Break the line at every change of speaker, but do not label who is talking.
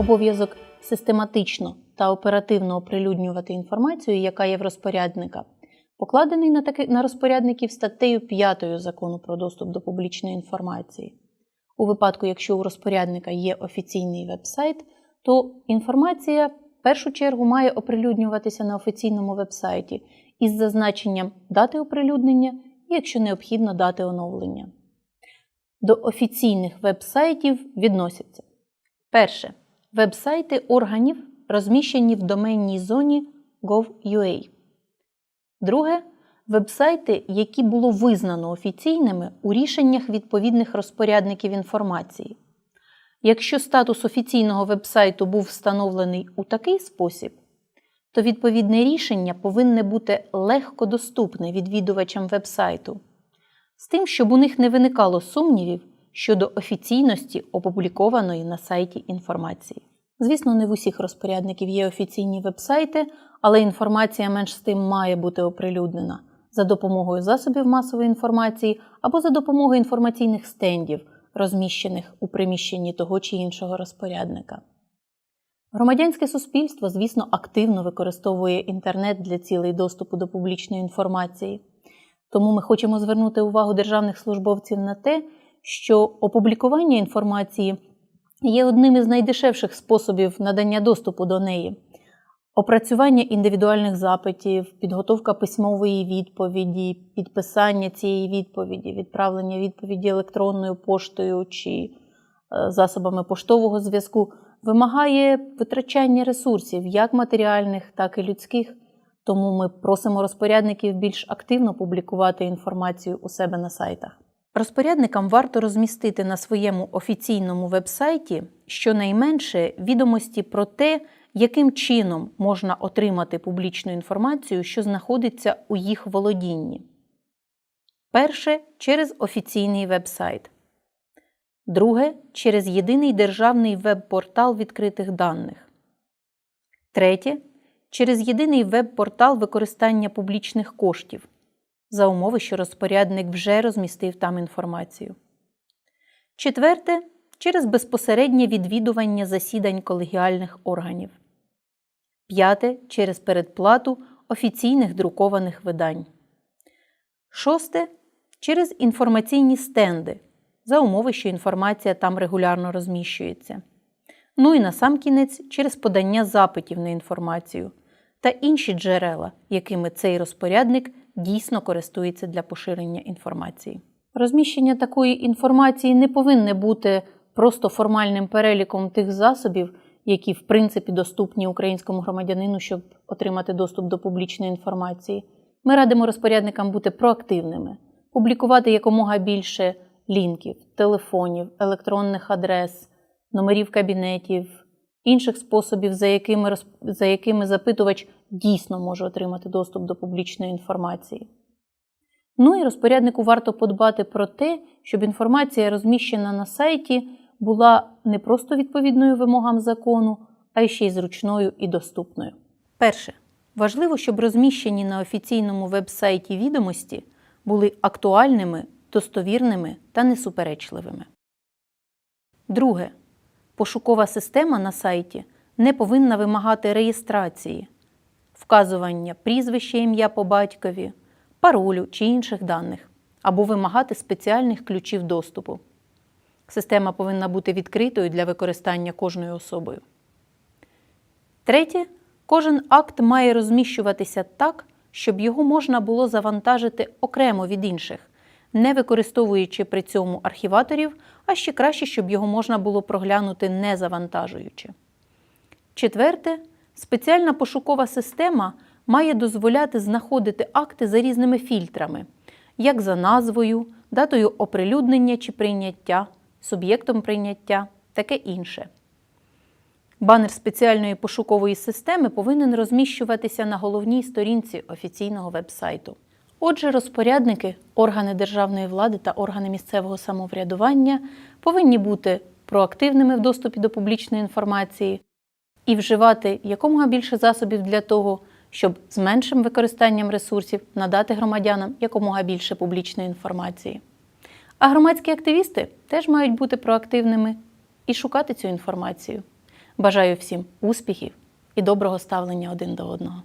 обов'язок систематично та оперативно оприлюднювати інформацію, яка є в розпорядника, покладений на, таки, на розпорядників статтею 5 закону про доступ до публічної інформації. У випадку, якщо у розпорядника є офіційний веб-сайт, то інформація в першу чергу має оприлюднюватися на офіційному веб-сайті із зазначенням дати оприлюднення і, якщо необхідно, дати оновлення. До офіційних веб-сайтів відносяться перше веб-сайти органів, розміщені в доменній зоні gov.ua. Друге веб-сайти, які було визнано офіційними у рішеннях відповідних розпорядників інформації. Якщо статус офіційного веб-сайту був встановлений у такий спосіб, то відповідне рішення повинне бути легко доступне відвідувачам веб-сайту, з тим, щоб у них не виникало сумнівів щодо офіційності опублікованої на сайті інформації. Звісно, не в усіх розпорядників є офіційні веб-сайти, але інформація менш з тим має бути оприлюднена за допомогою засобів масової інформації або за допомогою інформаційних стендів, розміщених у приміщенні того чи іншого розпорядника. Громадянське суспільство, звісно, активно використовує інтернет для цілей доступу до публічної інформації. Тому ми хочемо звернути увагу державних службовців на те, що опублікування інформації є одним із найдешевших способів надання доступу до неї. Опрацювання індивідуальних запитів, підготовка письмової відповіді, підписання цієї відповіді, відправлення відповіді електронною поштою чи засобами поштового зв'язку вимагає витрачання ресурсів, як матеріальних, так і людських. Тому ми просимо розпорядників більш активно публікувати інформацію у себе на сайтах. Розпорядникам варто розмістити на своєму офіційному веб-сайті щонайменше відомості про те, яким чином можна отримати публічну інформацію, що знаходиться у їх володінні. Перше через офіційний веб-сайт. Друге через єдиний державний веб-портал відкритих даних. Третє через єдиний веб-портал використання публічних коштів за умови, що розпорядник вже розмістив там інформацію. Четверте через безпосереднє відвідування засідань колегіальних органів. П'яте через передплату офіційних друкованих видань. Шосте через інформаційні стенди за умови, що інформація там регулярно розміщується. Ну і насамкінець через подання запитів на інформацію та інші джерела, якими цей розпорядник дійсно користується для поширення інформації. Розміщення такої інформації не повинне бути просто формальним переліком тих засобів, які в принципі доступні українському громадянину, щоб отримати доступ до публічної інформації. Ми радимо розпорядникам бути проактивними, публікувати якомога більше лінків, телефонів, електронних адрес, номерів кабінетів, інших способів, за якими, за якими запитувач дійсно може отримати доступ до публічної інформації. Ну і розпоряднику варто подбати про те, щоб інформація, розміщена на сайті, була не просто відповідною вимогам закону, а й ще й зручною і доступною. Перше. Важливо, щоб розміщені на офіційному веб-сайті відомості були актуальними, достовірними та несуперечливими. Друге. Пошукова система на сайті не повинна вимагати реєстрації, вказування прізвища ім'я по батькові, паролю чи інших даних, або вимагати спеціальних ключів доступу. Система повинна бути відкритою для використання кожною особою. Третє. Кожен акт має розміщуватися так, щоб його можна було завантажити окремо від інших, не використовуючи при цьому архіваторів, а ще краще, щоб його можна було проглянути не завантажуючи. Четверте, спеціальна пошукова система має дозволяти знаходити акти за різними фільтрами, як за назвою, датою оприлюднення чи прийняття, суб'єктом прийняття, таке інше. Банер спеціальної пошукової системи повинен розміщуватися на головній сторінці офіційного веб-сайту. Отже, розпорядники, органи державної влади та органи місцевого самоврядування повинні бути проактивними в доступі до публічної інформації і вживати якомога більше засобів для того, щоб з меншим використанням ресурсів надати громадянам якомога більше публічної інформації. А громадські активісти теж мають бути проактивними і шукати цю інформацію. Бажаю всім успіхів і доброго ставлення один до одного.